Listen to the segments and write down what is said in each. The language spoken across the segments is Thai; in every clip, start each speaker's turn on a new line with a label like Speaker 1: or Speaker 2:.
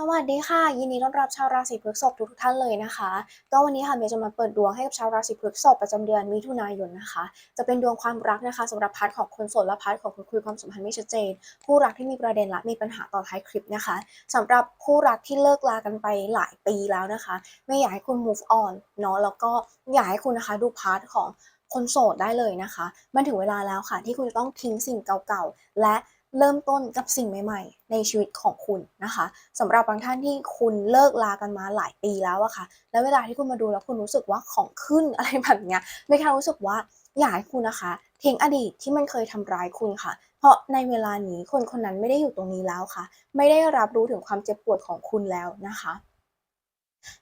Speaker 1: สวัสดีค่ะ ยินดีต้อนรับชาวราศีพฤษภทุกท่านเลยนะคะ ก็วันนี้ค่ะเมย์จะมาเปิดดวงให้กับชาวราศีพฤษภประจำเดือนมิถุนายนนะคะ จะเป็นดวงความรักนะคะสำหรับพาร์ทของคนโสดและพาร์ทของคนคุยความสัมพันธ์ไม่ชัดเจน คู่รักที่มีประเด็นและมีปัญหาต่อท้ายคลิปนะคะสำหรับคู่รักที่เลิกลากันไปหลายปีแล้วนะคะไม่อยากให้คุณ move on เนาะแล้วก็อยากให้คุณนะคะดูพาร์ทของคนโสดได้เลยนะคะ มันถึงเวลาแล้วค่ะ ที่คุณจะต้องทิ้งสิ่งเก่าๆและ เริ่มต้นกับสิ่งใหม่ๆ ในชีวิตของคุณนะคะสำหรับบางท่านที่คุณเลิกลากันมาหลายปีแล้วอะค่ะ แล้วเวลาที่คุณมาดูแล้วคุณรู้สึกว่าของขึ้นอะไรแบบเนี้ยไม่ค่รู้สึกว่าอยากให้คุณนะคะทิ้งอดีตที่มันเคยทำร้ายคุณค่ะ เพราะในเวลานี้คนคนนั้นไม่ได้อยู่ตรงนี้แล้วค่ะ ไม่ได้รับรู้ถึงความเจ็บปวดของคุณแล้วนะคะ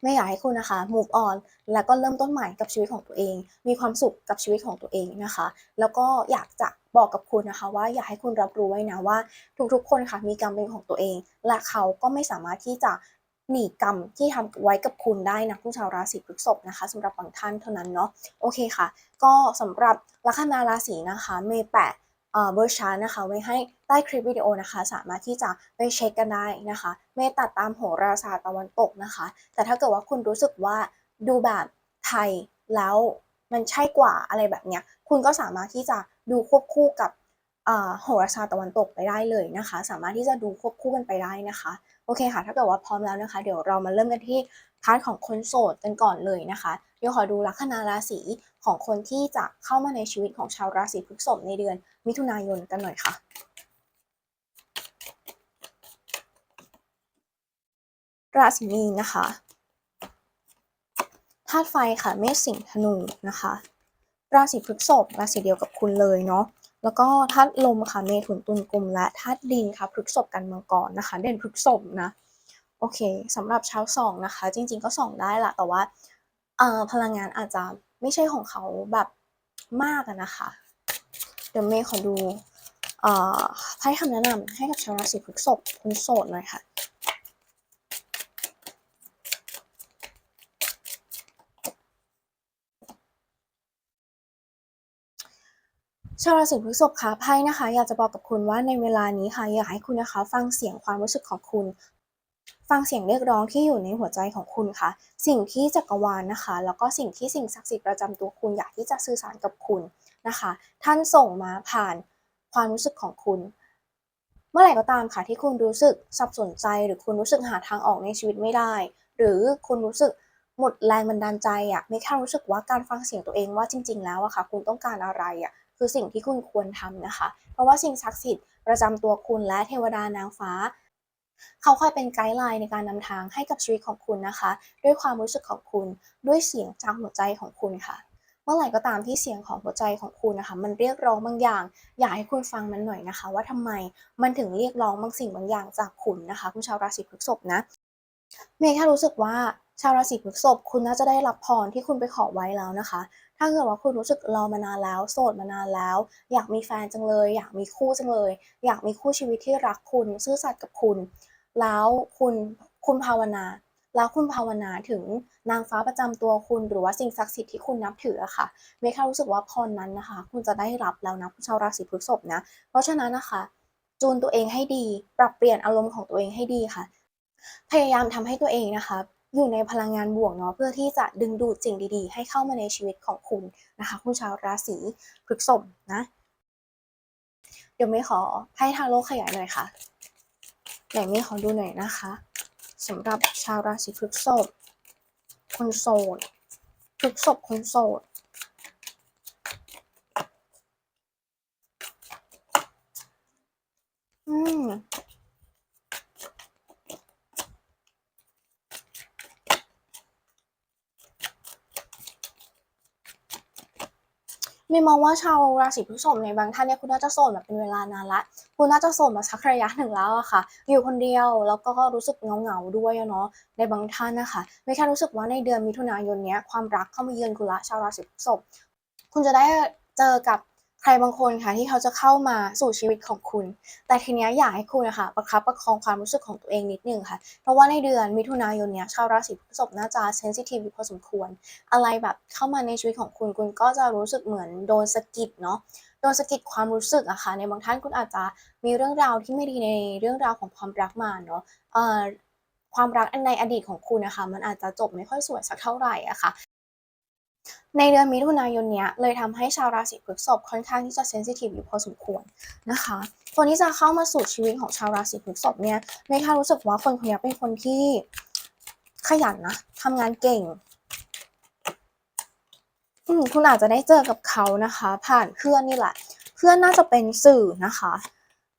Speaker 1: ไม่อยากให้คุณนะคะ move on แล้วก็เริ่มต้นใหม่กับชีวิตของตัวเอง มีความสุขกับชีวิตของตัวเองนะคะ แล้วก็อยากจะบอกกับคุณนะคะ ว่าอยากให้คุณรับรู้ไว้นะว่าทุกๆ คนค่ะมีกรรมเป็นของตัวเอง และเขาก็ไม่สามารถที่จะหนีกรรมที่ทำไว้กับคุณได้นะคุณชาวราศีพฤษภนะคะสำหรับบางท่านเท่านั้นเนาะโอเคค่ะ ก็สำหรับลัคนาราศีนะคะเมย์แปะ เบอร์ชาร์นะคะไว้ให้ใต้คลิปวิดีโอนะคะ สามารถที่จะไปเช็คกันได้นะคะเมย์ตัดตามโหราศาสตร์ตะวันตกนะคะ แต่ถ้าเกิดว่าคุณรู้สึกว่าดูแบบไทยแล้วมันใช่กว่าอะไรแบบเนี้ยคุณก็สามารถที่จะดูควบคู่กับโหราศาสตร์ตะวันตกไปได้เลยนะคะ สามารถที่จะดูควบคู่กันไปได้นะคะโอเคค่ะ ถ้าเกิดว่าพร้อมแล้วนะคะ เดี๋ยวเรามาเริ่มกันที่พาร์ทของคนโสดกันก่อนเลยนะคะ ยวขอดูลัคนาราศีของคนที่จะเข้ามาในชีวิตของชาวราศีพฤษภในเดือน มิถุนายนกันหน่อยค่ะราศีมีนนะคะธาตุไฟค่ะเมษสิงห์ธนูนะคะ ราศีพฤษภราศีเดียวกับคุณเลยเนาะแล้วก็ธาตุลมค่ะเมถุนตุลกุมและธาตุดินค่ะพฤษภกันมังกรนะคะ เด่นพฤษภนะโอเคสำหรับชาวสองนะคะ จริง ๆก็ส่องได้ละแต่ว่า เอ่อพลังงานอาจจะไม่ใช่ของเขาแบบมากนะคะ เดี๋ยวเมย์ขอดูเอ่อให้คำแนะนำให้กับชาวราศีพฤษภคนโสดหน่อยค่ะชาวราศีพฤษภคะไพ่นะคะ อยากจะบอกกับคุณว่าในเวลานี้ค่ะอยากให้คุณนะคะ ฟังเสียงความรู้สึกของคุณ ฟังเสียงเรียกร้องที่อยู่ในหัวใจของคุณค่ะ สิ่งที่จักรวาลนะคะ แล้วก็สิ่งที่สิ่งศักดิ์สิทธิ์ประจำตัวคุณอยากที่จะสื่อสารกับคุณนะคะ ท่านส่งมาผ่านความรู้สึกของคุณ เมื่อไหร่ก็ตามค่ะที่คุณรู้สึกสับสนใจ หรือคุณรู้สึกหาทางออกในชีวิตไม่ได้ หรือคุณรู้สึกหมดแรงบันดาลใจอะไม่แค่รู้สึกว่าการฟังเสียงตัวเองว่าจริง ๆ แล้วอะค่ะ คุณต้องการอะไรอะคือสิ่งที่คุณควรทำนะคะ เพราะว่าสิ่งศักดิ์สิทธิ์ประจำตัวคุณและเทวดานางฟ้า เขาคอยเป็นไกด์ไลน์ในการนำทางให้กับชีวิตของคุณนะคะ ด้วยความรู้สึกของคุณ ด้วยเสียงจากหัวใจของคุณค่ะ เมื่อไหร่ก็ตามที่เสียงของหัวใจของคุณนะคะ มันเรียกร้องบางอย่าง อยากให้คุณฟังมันหน่อยนะคะ ว่าทำไมมันถึงเรียกร้องบางสิ่งบางอย่างจากคุณนะคะ คุณชาวราศีพฤษภนะเมย์แค่รู้สึกว่า ชาวราศีพฤษภคุณน่าจะได้รับพรที่คุณไปขอไว้แล้วนะคะ ถ้าเกิดว่าคุณรู้สึกรอมานานแล้ว โสดมานานแล้ว อยากมีแฟนจังเลย อยากมีคู่จังเลย อยากมีคู่ชีวิตที่รักคุณซื่อสัตย์กับคุณ แล้วคุณคุณภาวนา แล้วคุณภาวนาถึงนางฟ้าประจำตัวคุณ หรือว่าสิ่งศักดิ์สิทธิ์ที่คุณนับถืออะค่ะเมค่รู้สึกว่าพรนั้นนะคะ คุณจะได้รับแล้วนะชาวราศีพฤษภนะ เพราะฉะนั้นนะคะจูนตัวเองให้ดี ปรับเปลี่ยนอารมณ์ของตัวเองให้ดีค่ะ พยายามทำให้ตัวเองนะคะ อยู่ในพลังงานบวกเนาะเพื่อที่จะดึงดูดสิ่งดีๆ ให้เข้ามาในชีวิตของคุณนะคะคุณชาวราศีพฤษภนะเดี๋ยวไม่ขอให้ทางโลกขยายหน่อยค่ะไหนไม่ขอดูหน่อยนะคะสำหรับชาวราศีพฤษภคนโสดพฤษภคนโสด อืม เมย์มองว่าชาวราศีพฤษภในบางท่านเนี่ยคุณน่าจะโสดแบบเป็นเวลานานละคุณน่าจะโสดมาสักระยะหนึ่งแล้วอะค่ะ อยู่คนเดียวแล้วก็รู้สึกเงาๆด้วยเนาะในบางท่านนะคะไม่แค่รู้สึกว่าในเดือนมิถุนายนเนี้ยความรักเข้ามาเยือนคุณละชาวราศีพฤษภคุณจะได้เจอกับ รบางคนค่ะที่เขาจะเข้ามาสู่ชีวิตของคุณ แต่ทีนี้อยากให้คุณนะคะประคับประคองความรู้สึกของตัวเองนิดนึงค่ะ เพราะว่าในเดือนมิถุนายนเนี้ยชาวราศีพฤษภน่าจะเซนซิทีฟพอสมควร อะไรแบบเข้ามาในชีวิตของคุณคุณก็จะรู้สึกเหมือนโดนสะกิดเนาะโดนสะกิดความรู้สึกอะค่ะในบางท่านคุณอาจจะมีเรื่องราวที่ไม่ดีในเรื่องราวของความรักมาเนาะความรักในอดีตของคุณนะคะ มันอาจจะจบไม่ค่อยสวยสักเท่าไหร่อะค่ะ ในเดือนมิถุนายนเนี้ยเลยทำให้ชาวราศีพฤษภค่อนข้างที่จะเซนซิทีฟอยู่พอสมควรนะคะคนที่จะเข้ามาสู่ชีวิตของชาวราศีพฤษภเนี่ยเมย์ค่ะรู้สึกว่าคนคนนี้เป็นคนที่ขยันนะทำงานเก่งอืมคุณอาจจะได้เจอกับเขานะคะ ผ่านเพื่อนนี่แหละ เพื่อนน่าจะเป็นสื่อนะคะ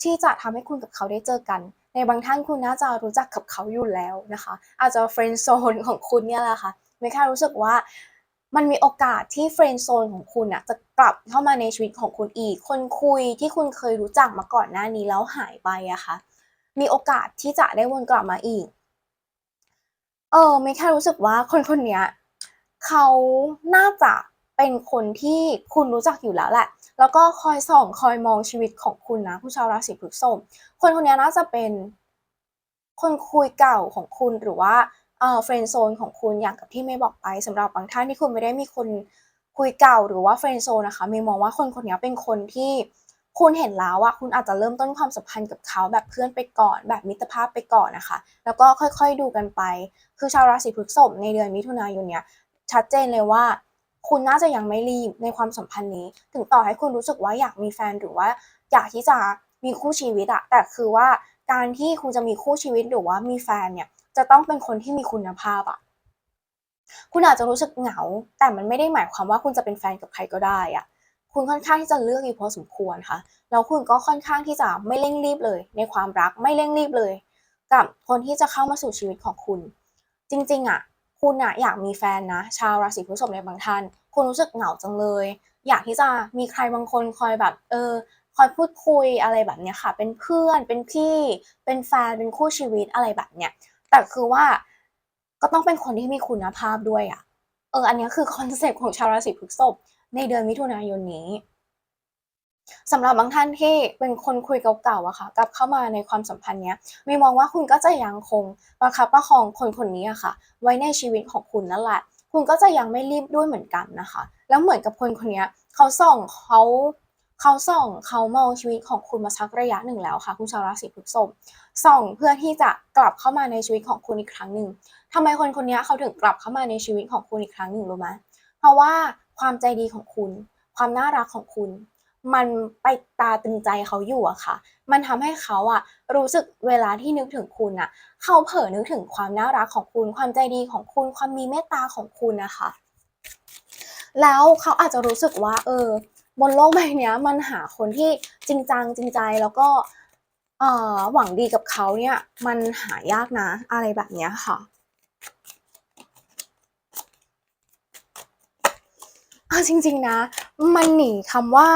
Speaker 1: ที่จะทำให้คุณกับเขาได้เจอกัน ในบางท่านคุณน่าจะรู้จักกับเขาอยู่แล้วนะคะ อาจจะเฟรนด์โซนของคุณเนี่ยแหละค่ะไม่ค่ารู้สึกว่า มันมีโอกาสที่เฟรนด์โซนของคุณอะจะกลับเข้ามาในชีวิตของคุณอีก คนคุยที่คุณเคยรู้จักมาก่อนหน้านี้แล้วหายไปอะคะ่ะ มีโอกาสที่จะได้วนกลับมาอีก เออไม่แค่รู้สึกว่าคนคนนี้เขาน่าจะเป็นคนที่คุณรู้จักอยู่แล้วแหละ แล้วก็คอยส่องคอยมองชีวิตของคุณนะผู้ชาวราศีพฤษภคนคนนี้น่าจะเป็นคนคุยเก่าของคุณหรือว่า เฟรนด์โซนของคุณอย่างกับที่เมย์บอกไปสำหรับบางท่านที่คุณไม่ได้มีคนคุยเก่าหรือว่าเฟรนด์โซนนะคะเมย์มองว่าคนคนนี้เป็นคนที่คุณเห็นแล้วอะคุณอาจจะเริ่มต้นความสัมพันธ์กับเขาแบบเพื่อนไปก่อน แบบมิตรภาพไปก่อนนะคะ แล้วก็ค่อยๆดูกันไป คือชาวราศีพฤษภในเดือนมิถุนายนเนี้ยชัดเจนเลยว่า คุณน่าจะยังไม่รีบในความสัมพันธ์นี้ ถึงต่อให้คุณรู้สึกว่าอยากมีแฟนหรือว่าอยากที่จะมีคู่ชีวิตอะแต่คือว่าการที่คุณจะมีคู่ชีวิตหรือว่ามีแฟนเนี่ย จะต้องเป็นคนที่มีคุณภาพอะคุณอาจจะรู้สึกเหงา แต่มันไม่ได้หมายความว่าคุณจะเป็นแฟนกับใครก็ได้อะคุณค่อนข้างที่จะเลือกอยู่พอสมควรค่ะแล้วคุณก็ค่อนข้างที่จะไม่เร่งรีบเลย ในความรักไม่เร่งรีบเลย กับคนที่จะเข้ามาสู่ชีวิตของคุณ จริงๆอะคุณอะอยากมีแฟนนะ ชาวราศีพฤษภในบางท่าน คุณรู้สึกเหงาจังเลย อยากที่จะมีใครบางคนคอยแบบเออคอยพูดคุยอะไรแบบเนี้ยค่ะ เป็นเพื่อน เป็นพี่ เป็นแฟน เป็นคู่ชีวิตอะไรแบบเนี้ย แต่คือว่าก็ต้องเป็นคนที่มีคุณภาพด้วยอะเออ อันนี้คือคอนเซ็ปต์ของชาวราศีพฤษภในเดือนมิถุนายนนี้สำหรับบางท่านที่เป็นคนคุยเก่าๆอะค่ะกลับเข้ามาในความสัมพันธ์เนี้ยมีมองว่าคุณก็จะยังคงประคับประคองคนคนนี้อะค่ะ ไว้ในชีวิตของคุณนั่นแหละคุณก็จะยังไม่รีบด้วยเหมือนกันนะคะ แล้วเหมือนกับคนคนนี้เขาส่องเขา เขาส่องเขามองชีวิตของคุณมาสักระยะหนึ่งแล้วค่ะ คุณชาวราศีพฤษภส่องเพื่อที่จะกลับเข้ามาในชีวิตของคุณอีกครั้งหนึ่งทำไมคนคนนี้เขาถึงกลับเข้ามาในชีวิตของคุณอีกครั้งหนึ่งรู้ไหมเพราะว่าความใจดีของคุณ ความน่ารักของคุณ มันไปตาตึงใจเขาอยู่อะค่ะ มันทำให้เขาอะรู้สึกเวลาที่นึกถึงคุณอะเขาเผลอนึกถึงความน่ารักของคุณ ความใจดีของคุณ ความมีเมตตาของคุณนะคะ แล้วเขาอาจจะรู้สึกว่า เออ บนโลกใบนี้มันหาคนที่จริงจังจริงใจแล้วก็หวังดีกับเขาเนี่ย มันหายากนะอะไรแบบนี้ค่ะเอาจริง ๆนะ มันหนีคำว่า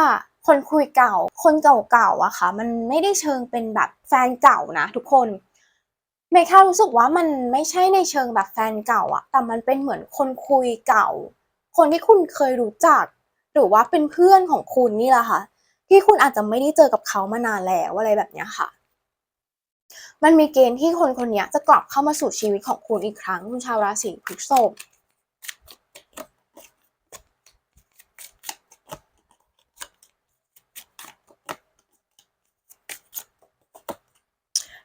Speaker 1: คนคุยเก่า คนเก่าๆอะค่ะ มันไม่ได้เชิงเป็นแบบแฟนเก่านะทุกคนเมย์แค่รู้สึกว่ามันไม่ใช่ในเชิงแบบแฟนเก่าอะแต่มันเป็นเหมือนคนคุยเก่า คนที่คุณเคยรู้จัก หรือว่าเป็นเพื่อนของคุณนี่แหละค่ะ ที่คุณอาจจะไม่ได้เจอกับเขามานานแล้วอะไรแบบนี้ค่ะ มันมีเกณฑ์ที่คนคนนี้จะกลับเข้ามาสู่ชีวิตของคุณอีกครั้งคุณชาวราศีพฤษภ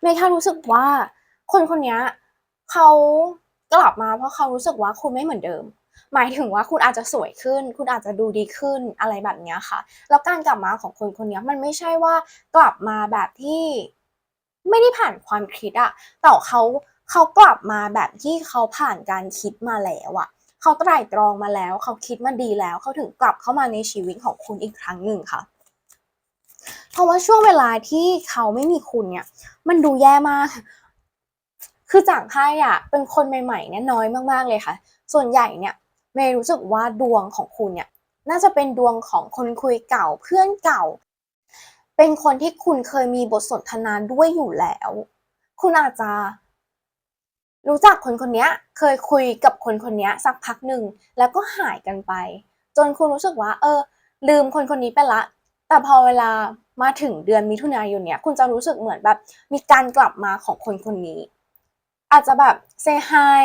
Speaker 1: เมย์แค่รู้สึกว่าคนคนนี้เขากลับมาเพราะเขารู้สึกว่าคุณไม่เหมือนเดิม หมายถึงว่าคุณอาจจะสวยขึ้น คุณอาจจะดูดีขึ้นอะไรแบบนี้ค่ะ แล้วการกลับมาของคนคนนี้มันไม่ใช่ว่ากลับมาแบบที่ไม่ได้ผ่านความคิดอะแต่เขาเขากลับมาแบบที่เขาผ่านการคิดมาแล้วอะเขาไตร่ตรองมาแล้ว เขาคิดมาดีแล้ว เขาถึงกลับเข้ามาในชีวิตของคุณอีกครั้งหนึ่งค่ะ เพราะว่าช่วงเวลาที่เขาไม่มีคุณเนี่ย มันดูแย่มาก คือจากไพ่อะเป็นคนใหม่ๆเนี่ยน้อยมากๆเลยค่ะ ส่วนใหญ่เนี่ย เมย์รู้สึกว่าดวงของคุณเนี่ยน่าจะเป็นดวงของคนคุยเก่าเพื่อนเก่า เป็นคนที่คุณเคยมีบทสนทนาด้วยอยู่แล้ว คุณอาจจะ รู้จักคนคนนี้เคยคุยกับคนคนนี้สักพักหนึ่งแล้วก็หายกันไป จนคุณรู้สึกว่า เออ ลืมคนคนนี้ไปละ แต่พอเวลามาถึงเดือนมิถุนายนเนี่ยคุณจะรู้สึกเหมือนแบบ มีการกลับมาของคนคนนี้ อาจจะแบบเซฮาย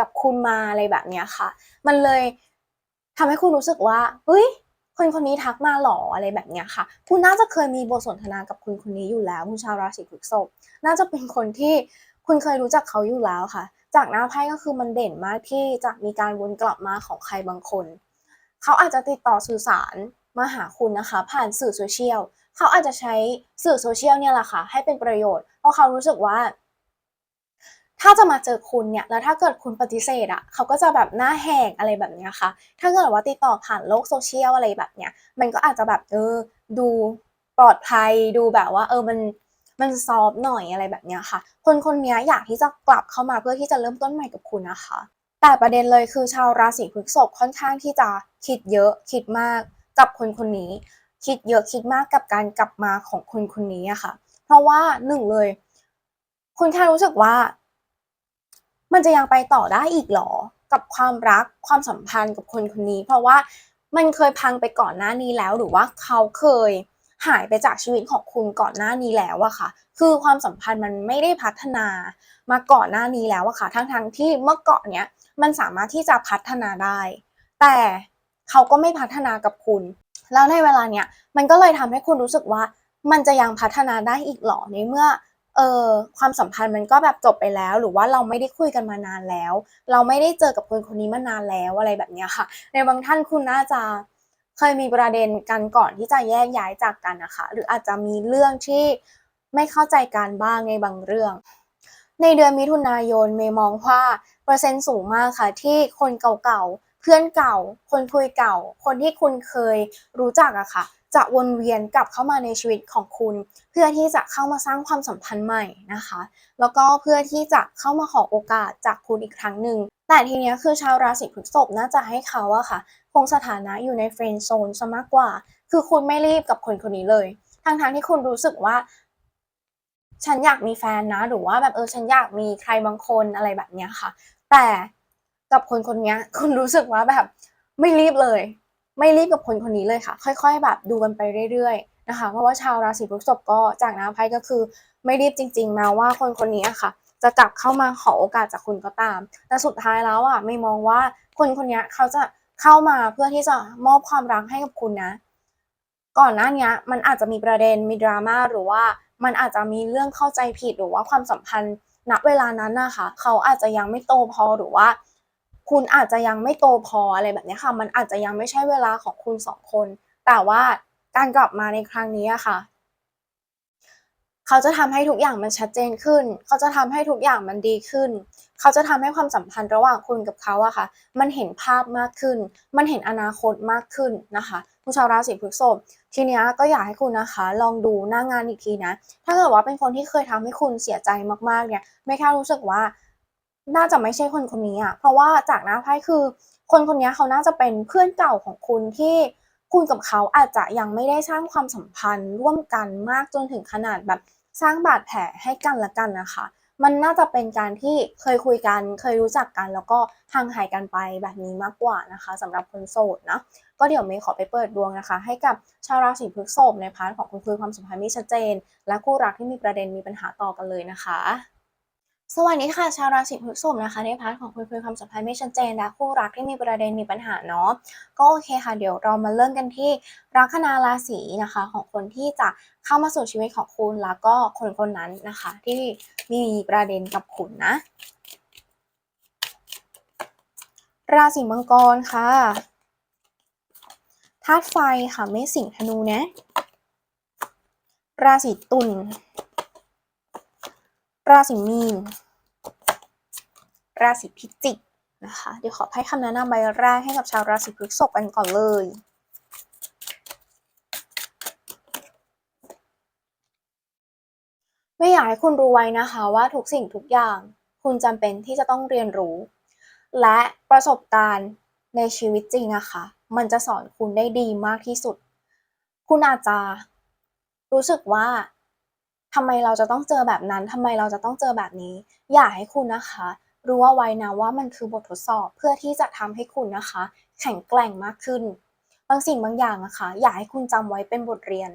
Speaker 1: กับคุณมาอะไรแบบเนี้ยค่ะ มันเลยทำให้คุณรู้สึกว่าเฮ้ยคนคนนี้ทักมาหรออะไรแบบเนี้ยค่ะ คุณน่าจะเคยมีบทสนทนากับคนคนนี้อยู่แล้ว คุณชาวราศีพฤษภน่าจะเป็นคนที่คคุณเคยรู้จักเขาอยู่แล้วค่ะ จากหน้าไพ่ก็คือมันเด่นมากที่จะมีการวนกลับมาของใครบางคน เขาอาจจะติดต่อสื่อสารมาหาคุณนะคะ ผ่านสื่อโซเชียลเขาอาจจะใช้สื่อโซเชียลเนี่ยแหละค่ะ ให้เป็นประโยชน์เพราะเขารู้สึกว่า ถ้าจะมาเจอคุณเนี่ยแล้วถ้าเกิดคุณปฏิเสธอะเขาก็จะแบบหน้าแหกอะไรแบบนี้ค่ะ ถ้าเกิดว่าติดต่อผ่านโลกโซเชียลอะไรแบบเนี้ยมันก็อาจจะแบบเออดูปลอดภัยดูแบบว่า เออมันมันซอฟหน่อยอะไรแบบเนี้ยค่ะ คนคนนี้อยากที่จะกลับเข้ามาเพื่อที่จะเริ่มต้นใหม่กับคุณนะคะ แต่ประเด็นเลยคือชาวราศีพฤษภค่อนข้างที่จะคิดเยอะคิดมากกับคนคนนี้ คิดเยอะคิดมากกับการกลับมาของคนคนนี้อะค่ะ เพราะว่าหนึ่งเลย คุณแค่รู้สึกว่า มันจะยังไปต่อได้อีกหรอ กับความรักความสัมพันธ์กับคนคนนี้ เพราะว่ามันเคยพังไปก่อนหน้านี้แล้ว หรือว่าเขาเคยหายไปจากชีวิตของคุณก่อนหน้านี้แล้วอะค่ะ คือความสัมพันธ์มันไม่ได้พัฒนามาก่อนหน้านี้แล้วอะค่ะ ทั้งๆที่เมื่อก่อนเนี้ยมันสามารถที่จะพัฒนาได้ แต่เขาก็ไม่พัฒนากับคุณ แล้วในเวลาเนี้ยมันก็เลยทำให้คุณรู้สึกว่ามันจะยังพัฒนาได้อีกหรอในเมื่อ เออความสัมพันธ์มันก็แบบจบไปแล้ว หรือว่าเราไม่ได้คุยกันมานานแล้ว เราไม่ได้เจอกับคนคนนี้มานานแล้วอะไรแบบเนี้ยค่ะ ในบางท่านคุณน่าจะเคยมีประเด็นกันก่อนที่จะแยกย้ายจากกันนะคะ หรืออาจจะมีเรื่องที่ไม่เข้าใจกันบ้างในบางเรื่อง ในเดือนมิถุนายนเมย์มองว่าเปอร์เซ็นต์สูงมากค่ะ ที่คนเก่าๆเพื่อนเก่า คนคุยเก่า คนที่คุณเคยรู้จักอะค่ะ จะวนเวียนกลับเข้ามาในชีวิตของคุณ เพื่อที่จะเข้ามาสร้างความสัมพันธ์ใหม่นะคะ แล้วก็เพื่อที่จะเข้ามาขอโอกาสจากคุณอีกครั้งหนึ่งแต่ทีเนี้ยคือชาวราศีพฤษภน่าจะให้เขาอะค่ะ คงสถานะอยู่ในเฟรนด์โซนซะมากกว่า คือคุณไม่รีบกับคนคนนี้เลยทั้งๆที่คุณรู้สึกว่า ฉันอยากมีแฟนนะ หรือว่าแบบเออฉันอยากมีใครบางคนอะไรแบบเนี้ยค่ะ แต่กับคนคนนี้คุณรู้สึกว่าแบบไม่รีบเลย ไม่รีบกับคนคนนี้เลยค่ะ ค่อย ๆ แบบดูกันไปเรื่อยๆนะคะ เพราะว่าชาวราศีพฤษภก็จากน้ำไพ่ก็คือไม่รีบจริง ๆ มาว่าคนคนนี้ค่ะ จะกลับเข้ามาขอโอกาสจากคุณก็ตาม แต่สุดท้ายแล้วอะไม่มองว่าคนคนนี้เขาจะเข้ามาเพื่อที่จะมอบความรักให้กับคุณนะ ก่อนหน้านี้มันอาจจะมีประเด็นมีดราม่าหรือว่ามันอาจจะมีเรื่องเข้าใจผิดหรือว่าความสัมพันธ์ณเวลานั้นนะคะเขาอาจจะยังไม่โตพอหรือว่า คุณอาจจะยังไม่โตพออะไรแบบนี้ค่ะ มันอาจจะยังไม่ใช่เวลาของคุณสองคน แต่ว่าการกลับมาในครั้งนี้อะค่ะ เขาจะทำให้ทุกอย่างมันชัดเจนขึ้น เขาจะทำให้ทุกอย่างมันดีขึ้น เขาจะทำให้ความสัมพันธ์ระหว่างคุณกับเขาอะค่ะ มันเห็นภาพมากขึ้น มันเห็นอนาคตมากขึ้นนะคะคุณชาวราศีพฤษภทีนี้ก็อยากให้คุณนะคะ ลองดูหน้างานอีกทีนะ ถ้าเกิดว่าเป็นคนที่เคยทำให้คุณเสียใจมากๆเนี่ย ไม่แค่รู้สึกว่า น่าจะไม่ใช่คนคนนี้อะเพราะว่าจากหน้าไพ่คือ คนคนนี้เขาน่าจะเป็นเพื่อนเก่าของคุณที่คุณกับเขาอาจจะยังไม่ได้สร้างความสัมพันธ์ร่วมกันมากจนถึงขนาดแบบสร้างบาดแผลให้กันละกันนะคะ มันน่าจะเป็นการที่เคยคุยกัน เคยรู้จักกัน แล้วก็ห่างหายกันไปแบบนี้มากกว่านะคะสำหรับคนโสดนะ ก็เดี๋ยวเมย์ขอไปเปิดดวงนะคะ ให้กับชาวราศีพฤษภในพาร์ทของคุณคุยความสัมพันธ์ไม่ชัดเจน และคู่รักที่มีประเด็นมีปัญหาต่อกันเลยนะคะ สวัสดีค่ะชาวราศีพฤษภนะคะในพาร์ทของคุณคุยความสัมพันธ์ไม่ชัดเจนและคู่รักที่มีประเด็นมีปัญหาเนาะก็โอเคค่ะเดี๋ยวเรามาเริ่มกันที่ลัคนาราศีนะคะของคนที่จะเข้ามาสู่ชีวิตของคุณแล้วก็คนคนนั้นนะคะ ที่มีประเด็นกับคุณนะ ราศีมังกรค่ะธาตุไฟค่ะเมษสิงธนูนะ ราศีตุล ราศีมีน ราศีพิจิกนะคะ เดี๋ยวขอให้คำแนะนำใบแรกให้กับชาวราศีพฤษภกันก่อนเลย ไม่อยากให้คุณรู้ไว้นะคะว่าทุกสิ่งทุกอย่างคุณจำเป็นที่จะต้องเรียนรู้ และประสบการณ์ในชีวิตจริงอะคะ มันจะสอนคุณได้ดีมากที่สุด คุณอาจจะรู้สึกว่า ทำไมเราจะต้องเจอแบบนั้นทำไมเราจะต้องเจอแบบนี้ อยากให้คุณนะคะ รู้ว่าไว้นะว่ามันคือบททดสอบเพื่อที่จะทำให้คุณนะคะ แข็งแกร่งมากขึ้น บางสิ่งบางอย่างอะคะ่ะอยากให้คุณจำไว้เป็นบทเรียน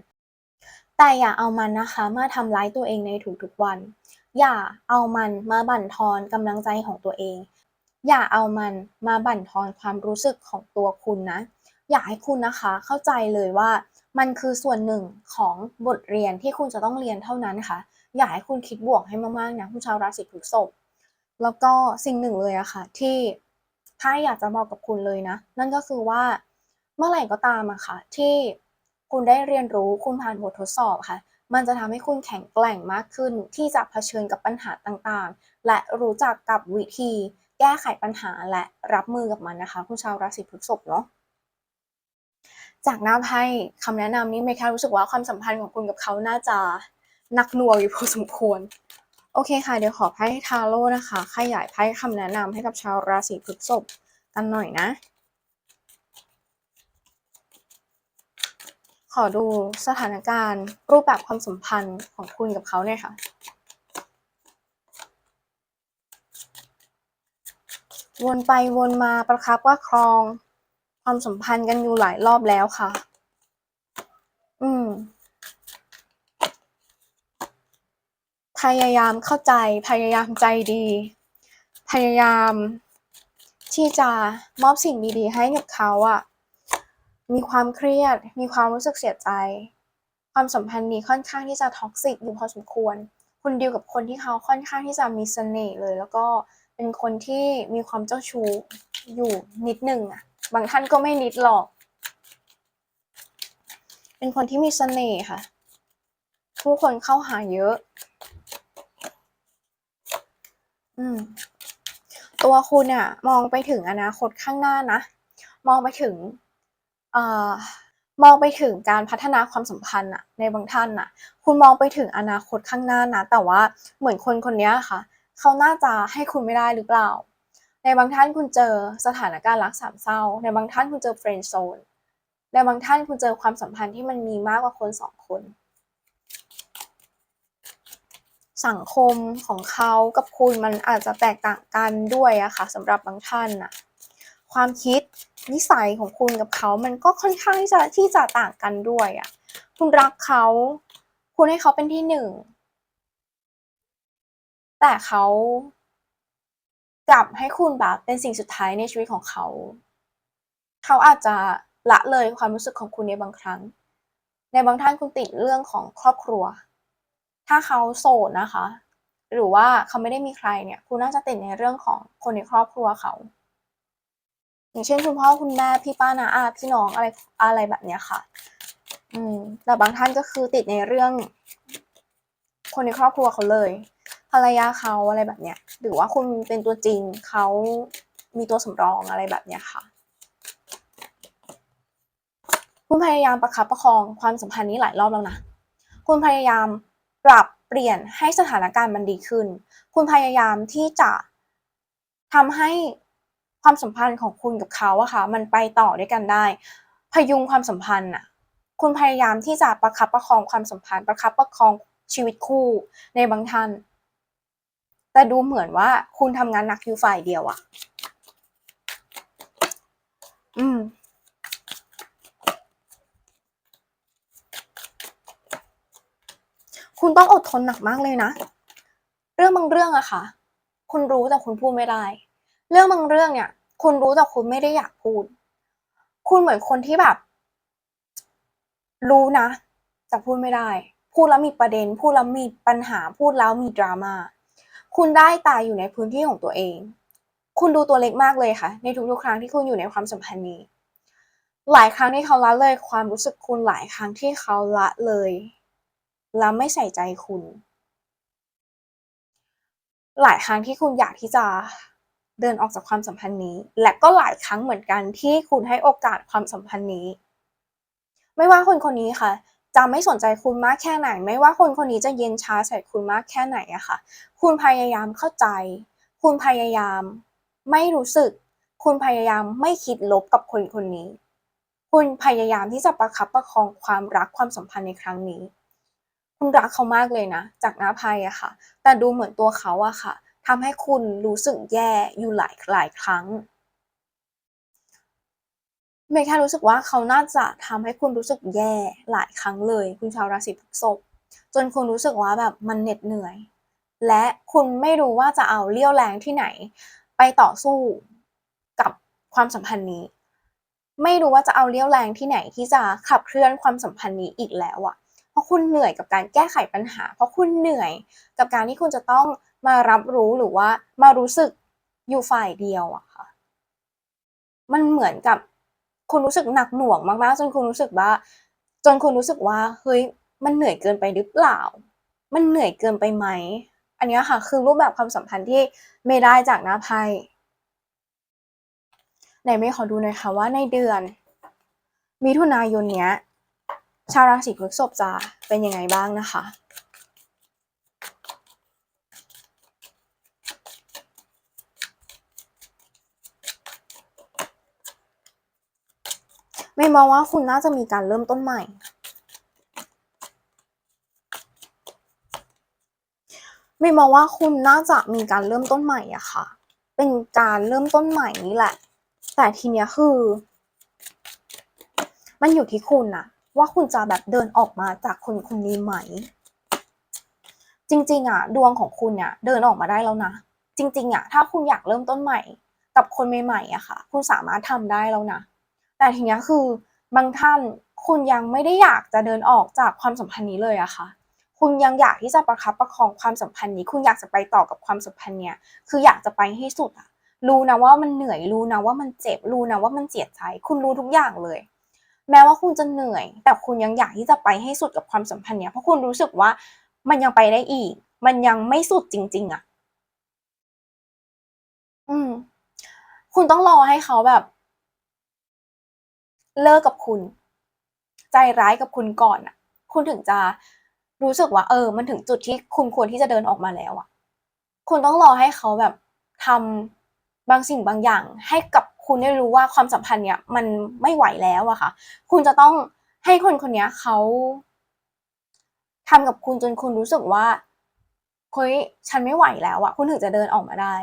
Speaker 1: แต่อย่าเอามันนะคะมาทำร้ายตัวเองในทุกๆวัน อย่าเอามันมาบั่นทอนกำลังใจของตัวเอง อย่าเอามันมาบั่นทอนความรู้สึกของตัวคุณนะ อยากให้คุณนะคะเข้าใจเลยว่า มันคือส่วนหนึ่งของบทเรียนที่คุณจะต้องเรียนเท่านั้นค่ะ อยากให้คุณคิดบวกให้มากๆนะคุณชาวราศีพฤษภแล้วก็สิ่งหนึ่งเลยอะค่ะ ที่ถ้าอยากจะบอกกับคุณเลยนะ นั่นก็คือว่าเมื่อไหร่ก็ตามอะค่ะ ที่คุณได้เรียนรู้คุณผ่านบททดสอบค่ะ มันจะทำให้คุณแข็งแกร่งมากขึ้น ที่จะเผชิญกับปัญหาต่างๆ และรู้จักกับวิธี แก้ไขปัญหาและรับมือกับมันนะคะ คุณชาวราศีพฤษภเนาะ จากหน้าไพ่คำแนะนำนี้เมย์แค่รู้สึกว่าความสัมพันธ์ของคุณกับเขาน่าจะนักหน่วงอยู่พอสมควร โอเคค่ะ เดี๋ยวขอไพ่ทาโร่นะคะ ขยายไพ่คำแนะนำให้กับชาวราศีพฤษภกันหน่อยนะ ขอดูสถานการณ์ รูปแบบความสัมพันธ์ของคุณกับเขาเนี่ยค่ะวนไปวนมาประคับว่าครอง ความสัมพันธ์กันอยู่หลายรอบแล้วค่ะ อืม พยายามเข้าใจ พยายามใจดี พยายามที่จะมอบสิ่งดีๆ ให้กับเขาอะมีความเครียด มีความรู้สึกเสียใจ ความสัมพันธ์นี้ค่อนข้างที่จะท็อกซิกอยู่พอสมควร คุณดีลกับคนที่เขาค่อนข้างที่จะมีเสน่ห์เลย แล้วก็เป็นคนที่มีความเจ้าชู้อยู่นิดหนึ่งอะ บางท่านก็ไม่นิดหรอก เป็นคนที่มีเสน่ห์ค่ะ ผู้คนเข้าหาเยอะ อืม ตัวคุณอะมองไปถึงอนาคตข้างหน้านะ มองไปถึง เอ่อมองไปถึงการพัฒนาความสัมพันธ์อะในบางท่านอะคุณมองไปถึงอนาคตข้างหน้านะ แต่ว่าเหมือนคนคนนี้ค่ะ เขาน่าจะให้คุณไม่ได้หรือเปล่า ในบางท่านคุณเจอสถานการณ์รักสามเศร้า ในบางท่านคุณเจอเฟรนด์โซน ในบางท่านคุณเจอความสัมพันธ์ที่มันมีมากกว่าคนสองคน สังคมของเขากับคุณมันอาจจะแตกต่างกันด้วยอะค่ะสำหรับบางท่านนะความคิดนิสัยของคุณกับเขามันก็ค่อนข้างที่จะที่จะต่างกันด้วยอะคุณรักเขา คุณให้เขาเป็นที่หนึ่ง แต่เขา กลับให้คุณแบบเป็นสิ่งสุดท้ายในชีวิตของเขา เขาอาจจะละเลยความรู้สึกของคุณในบางครั้ง ในบางท่านคุณติดเรื่องของครอบครัว ถ้าเขาโสดนะคะ หรือว่าเขาไม่ได้มีใครเนี่ย คุณน่าจะติดในเรื่องของคนในครอบครัวเขา อย่างเช่นคุณพ่อคุณแม่พี่ป้านาอาพี่น้องอะไรอะไรแบบเนี้ยค่ะ อืมแต่บางท่านก็คือติดในเรื่อง คนในครอบครัวเขาเลย ภรรยาเขาอะไรแบบเนี้ยหรือว่าคุณเป็นตัวจริงเขามีตัวสำรองอะไรแบบเนี้ยค่ะ คุณพยายามประคับประคองความสัมพันธ์นี้หลายรอบแล้วนะคุณพยายามปรับเปลี่ยนให้สถานการณ์มันดีขึ้น คุณพยายามที่จะทำให้ความสัมพันธ์ของคุณกับเขาอะค่ะ มันไปต่อด้วยกันได้ พยุงความสัมพันธ์อะคุณพยายามที่จะประคับประคองความสัมพันธ์ ประคับประคอง ชีวิตคู่ในบางท่าน แต่ดูเหมือนว่าคุณทำงานหนักอยู่ฝ่ายเดียวอะอืมคุณต้องอดทนหนักมากเลยนะ เรื่องบางเรื่องอะค่ะ คุณรู้แต่คุณพูดไม่ได้ เรื่องบางเรื่องเนี่ย คุณรู้แต่คุณไม่ได้อยากพูด คุณเหมือนคนที่แบบ รู้นะแต่พูดไม่ได้ พูดแล้วมีประเด็น พูดแล้วมีปัญหา พูดแล้วมีดราม่า คุณได้ตายอยู่ในพื้นที่ของตัวเอง คุณดูตัวเล็กมากเลยค่ะ ในทุกๆครั้งที่คุณอยู่ในความสัมพันธ์นี้ หลายครั้งที่เขาละเลยความรู้สึกคุณหลายครั้งที่เขาละเลย แล้วไม่ใส่ใจคุณ หลายครั้งที่คุณอยากที่จะเดินออกจากความสัมพันธ์นี้ และก็หลายครั้งเหมือนกันที่คุณให้โอกาสความสัมพันธ์นี้ ไม่ว่าคนคนนี้ค่ะ จะไม่สนใจคุณมากแค่ไหน ไม่ว่าคนคนนี้จะเย็นช้าใส่คุณมากแค่ไหนอะค่ะ คุณพยายามเข้าใจ คุณพยายาม ไม่รู้สึก คุณพยายามไม่คิดลบกับคนคนนี้ คุณพยายามที่จะประคับประคองความรักความสัมพันธ์ในครั้งนี้ คุณรักเขามากเลยนะ จากหน้าไพ่อะค่ะ แต่ดูเหมือนตัวเขาอะค่ะทำให้คุณรู้สึกแย่อยู่หลายหลายครั้ง เมย์แค่รู้สึกว่าเขาน่าจะทำให้คุณรู้สึกแย่หลายครั้งเลย คุณชาวราศีพฤษภจนคุณรู้สึกว่าแบบมันเหน็ดเหนื่อย และคุณไม่รู้ว่าจะเอาเลี้ยวแรงที่ไหน ไปต่อสู้กับความสัมพันธ์นี้ ไม่รู้ว่าจะเอาเรี่ยวแรงที่ไหนที่จะขับเคลื่อนความสัมพันธ์นี้อีกแล้วอะเพราะคุณเหนื่อยกับการแก้ไขปัญหา เพราะคุณเหนื่อยกับการที่คุณจะต้องมารับรู้หรือว่ามารู้สึกอยู่ฝ่ายเดียวอะค่ะ มันเหมือนกับ คุณรู้สึกหนักหน่วงมากๆ จนคุณรู้สึกว่า จนคุณรู้สึกว่าเฮ้ยมันเหนื่อยเกินไปหรือเปล่า มันเหนื่อยเกินไปไหม อันนี้ค่ะ คือรูปแบบความสัมพันธ์ที่ไม่ได้จากหน้าไพ่ไหนไม่ขอดูหน่อยค่ะว่าในเดือน มิถุนายนเนี้ย ชาวราศีพฤษภจะเป็นยังไงบ้างนะคะ ไมองว่าคุณน่าจะมีการเริ่มต้นใหม่ ไม่มองว่าคุณน่าจะมีการเริ่มต้นใหม่อะค่ะ เป็นการเริ่มต้นใหม่นี่แหละ แต่ทีเนี้ยคือ มันอยู่ที่คุณนะว่าคุณจะแบบเดินออกมาจากคนคนนี้ไหม จริง ๆอะดวงของคุณเนี่ยเดินออกมาได้แล้วนะ จริง ๆอะถ้าคุณอยากเริ่มต้นใหม่ กับคนใหม่ๆอะค่ะ คุณสามารถทำได้แล้วนะ แต่ทีนี้คือบางท่านคุณยังไม่ได้อยากจะเดินออกจากความสัมพันธ์นี้เลยอะค่ะ คุณยังอยากที่จะประคับประคองความสัมพันธ์นี้ คุณอยากจะไปต่อกับความสัมพันธ์เนี้ยคืออยากจะไปให้สุดอะรู้นะว่ามันเหนื่อยรู้นะว่ามันเจ็บรู้นะว่ามันเสียใจคุณรู้ทุกอย่างเลย แม้ว่าคุณจะเหนื่อย แต่คุณยังอยากที่จะไปให้สุดกับความสัมพันธ์เนี้ยเพราะคุณรู้สึกว่ามันยังไปได้อีก มันยังไม่สุดจริง ๆอะอืม คุณต้องรอให้เขาแบบ เลิกกับคุณ ใจร้ายกับคุณก่อนอะคุณถึงจะรู้สึกว่า เออ มันถึงจุดที่คุณควรที่จะเดินออกมาแล้วอะคุณต้องรอให้เขาแบบทำบางสิ่งบางอย่าง ให้กับคุณได้รู้ว่าความสัมพันธ์เนี้ยมันไม่ไหวแล้วอะค่ะ คุณจะต้องให้คนคนนี้เขาทำกับคุณจนคุณรู้สึกว่าเฮ้ยฉันไม่ไหวแล้วอะคุณถึงจะเดินออกมาได้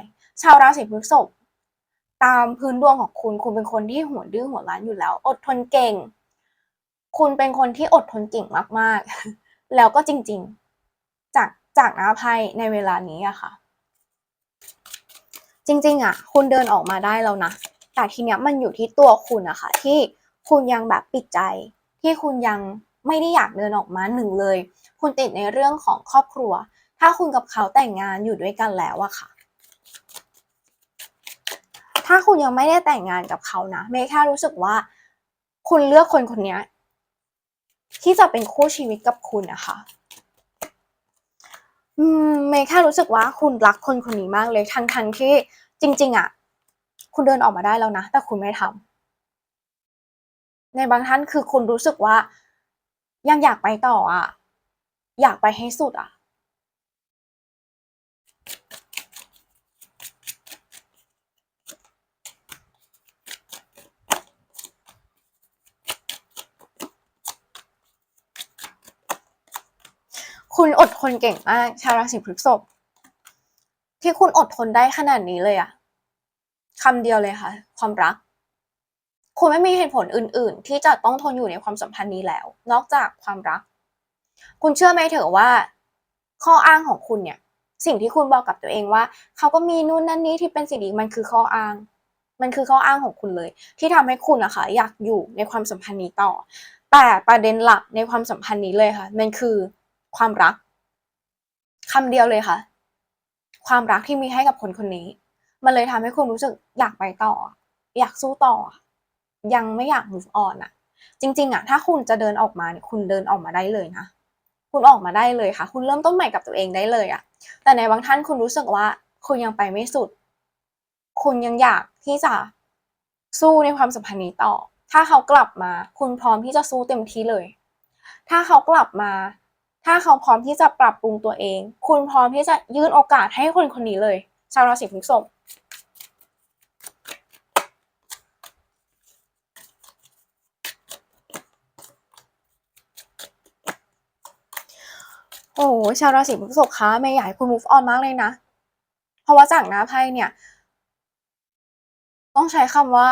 Speaker 1: ชาวราศีพฤษภ ตามพื้นดวงของคุณ คุณเป็นคนที่หัวดื้อหัวรั้นอยู่แล้ว อดทนเก่ง คุณเป็นคนที่อดทนเก่งมากๆ แล้วก็จริง ๆ จากจากน้าไพ่ในเวลานี้อะค่ะ จริง ๆอะคุณเดินออกมาได้แล้วนะ แต่ทีเนี้ยมันอยู่ที่ตัวคุณอะค่ะที่คุณยังแบบปิดใจ ที่คุณยังไม่ได้อยากเดินออกมาหนึ่งเลย คุณติดในเรื่องของครอบครัว ถ้าคุณกับเขาแต่งงานอยู่ด้วยกันแล้วอะค่ะ ถ้าคุณยังไม่ได้แต่งงานกับเขานะเมย์แค่รู้สึกว่าคุณเลือกคนคนนี้ที่จะเป็นคู่ชีวิตกับคุณนะคะอืมเมย์แค่รู้สึกว่าคุณรักคนคนนี้มากเลยทั้งทั้งที่จริง ๆอะคุณเดินออกมาได้แล้วนะ แต่คุณไม่ทำในบางท่านคือคุณรู้สึกว่า ยังอยากไปต่ออะอยากไปให้สุดอะ คุณอดทนเก่งมาก ชาวราศีพฤษภที่คุณอดทนได้ขนาดนี้เลยอะคำเดียวเลยค่ะ ความรัก คุณไม่มีเหตุผลอื่น ๆ ที่จะต้องทนอยู่ในความสัมพันธ์นี้แล้ว นอกจากความรัก คุณเชื่อไหมเถอะว่า ข้ออ้างของคุณเนี่ย สิ่งที่คุณบอกกับตัวเองว่า เขาก็มีนู่นนั่นนี่ที่เป็นสิ่งดีมันคือข้ออ้าง มันคือข้ออ้างของคุณเลย ที่ทำให้คุณอะค่ะอยากอยู่ในความสัมพันธ์นี้ต่อ แต่ประเด็นหลักในความสัมพันธ์นี้เลยค่ะ มันคือ ความรักคำเดียวเลยค่ะ ความรักที่มีให้กับคนคนนี้ มันเลยทำให้คุณรู้สึกอยากไปต่อ อยากสู้ต่อ ยังไม่อยาก move on อะจริง ๆอะถ้าคุณจะเดินออกมาเนี่ยคุณเดินออกมาได้เลยนะคุณออกมาได้เลยค่ะ คุณเริ่มต้นใหม่กับตัวเองได้เลยอะแต่ในบางท่านคุณรู้สึกว่า คุณยังไปไม่สุด คุณยังอยากที่จะสู้ในความสัมพันธ์นี้ต่อ ถ้าเขากลับมา คุณพร้อมที่จะสู้เต็มที่เลย ถ้าเขากลับมา ถ้าเขาพร้อมที่จะปรับปรุงตัวเอง คุณพร้อมที่จะยื่นโอกาสให้คนคนนี้เลย ชาวราศีพฤษภโอ้โหชาวราศีพฤษภคะเมย์อยากให้คุณ move on มากเลยนะ เพราะว่าจากหน้าไพ่เนี่ย ต้องใช้คำว่า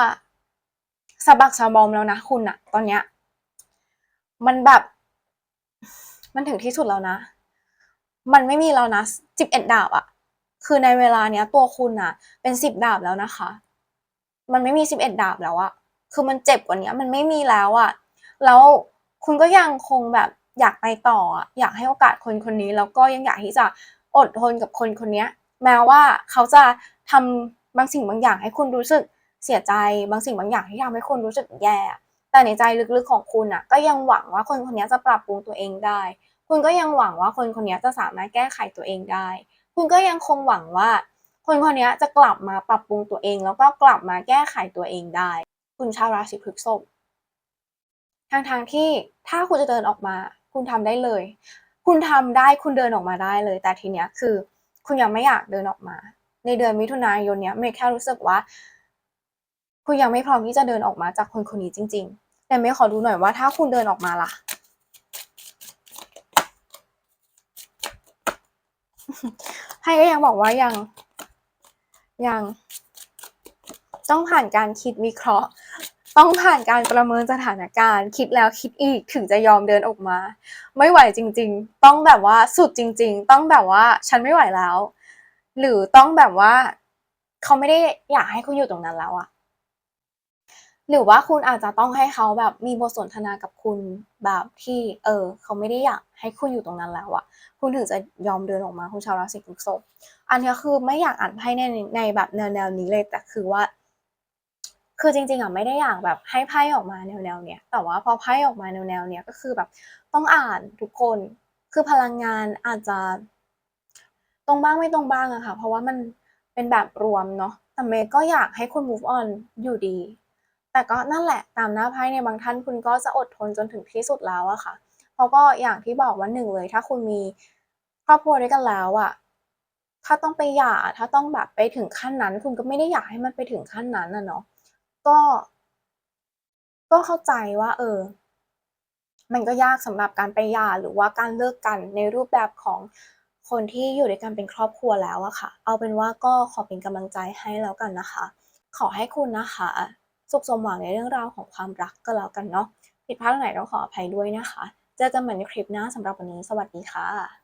Speaker 1: สะบักสะบอมแล้วนะคุณอะตอนเนี้ย มันแบบ มันถึงที่สุดแล้วนะ มันไม่มีแล้วนะสิบเอ็ดดาบอะคือในเวลาเนี้ย ตัวคุณอะเป็นสิบดาบแล้วนะคะ มันไม่มีสิบเอ็ดดาบแล้วอะคือมันเจ็บกว่านี้มันไม่มีแล้วอะแล้วคุณก็ยังคงแบบอยากไปต่ออะอยากให้โอกาสคนคนนี้แล้วก็ยังอยากที่จะอดทนกับคนคนนี้แม้ว่าเขาจะทำบางสิ่งบางอย่างให้คุณรู้สึกเสียใจ บางสิ่งบางอย่างที่ทำให้คุณรู้สึกแย่ แต่ในใจลึกๆของคุณอะก็ยังหวังว่าคนคนนี้จะปรับปรุงตัวเองได้ คุณก็ยังหวังว่าคนคนนี้จะสามารถแก้ไขตัวเองได้ คุณก็ยังคงหวังว่า คนคนนี้จะกลับมาปรับปรุงตัวเอง แล้วก็กลับมาแก้ไขตัวเองได้ คุณชาวราศีพฤษภทางทางที่ถ้าคุณจะเดินออกมา คุณทำได้เลย คุณทำได้คุณเดินออกมาได้เลย แต่ทีเนี้ยคือ คุณยังไม่อยากเดินออกมา ในเดือนมิถุนายนเนี้ยเมย์แค่รู้สึกว่า คุณยังไม่พร้อมที่จะเดินออกมาจากคนคนนี้จริง ๆ แต่เมย์ขอดูหน่อยว่าถ้าคุณเดินออกมาล่ะไพ่ก็ยังบอกว่ายัง ยัง ต้องผ่านการคิดวิเคราะห์ ต้องผ่านการประเมินสถานการณ์ คิดแล้วคิดอีกถึงจะยอมเดินออกมา ไม่ไหวจริง ๆ ต้องแบบว่าสุดจริง ๆ ต้องแบบว่าฉันไม่ไหวแล้ว หรือต้องแบบว่า เขาไม่ได้อยากให้คุณอยู่ตรงนั้นแล้วอะ หรือว่าคุณอาจจะต้องให้เขาแบบมีบทสนทนากับคุณแบบที่เออเขาไม่ได้อยากให้คุณอยู่ตรงนั้นแล้วอะคุณถึงจะยอมเดินออกมาคุณชาวราศีพฤษภอันนี้คือไม่อยากอ่านไพ่ในในแบบแนวแนวนี้เลยแต่คือว่า คือจริงๆอะไม่ได้อยากแบบให้ไพ่ออกมาแนวแนวเนี้ยแต่ว่าพอไพ่ออกมาแนวแนวเนี้ยก็คือแบบต้องอ่านทุกคนคือพลังงานอาจจะ ตรงบ้างไม่ตรงบ้างอะค่ะ เพราะว่ามันเป็นแบบรวมเนาะแต่เมย์ก็อยากให้คุณ move on อยู่ดี แต่ก็นั่นแหละตามหน้าไพ่ในบางท่านคุณก็จะอดทนจนถึงที่สุดแล้วอะค่ะ เพราะก็อย่างที่บอกว่าหนึ่งเลย ถ้าคุณมีครอบครัวด้วยกันแล้วอะถ้าต้องไปหย่าถ้าต้องแบบไปถึงขั้นนั้น คุณก็ไม่ได้อยากให้มันไปถึงขั้นนั้นอะเนาะก็ ก็เข้าใจว่า เออ มันก็ยากสำหรับการไปหย่าหรือว่าการเลิกกันในรูปแบบของคนที่อยู่ด้วยกันเป็นครอบครัวแล้วอะค่ะ เอาเป็นว่าก็ขอเป็นกำลังใจให้แล้วกันนะคะ ขอให้คุณนะคะ สุขสมหวังในเรื่องราวของความรักก็แล้วกันเนาะผิดพลาดตรงไหนต้องขออภัยด้วยนะคะ เจอกันใหม่ในคลิปหน้าสำหรับวันนี้ สวัสดีค่ะ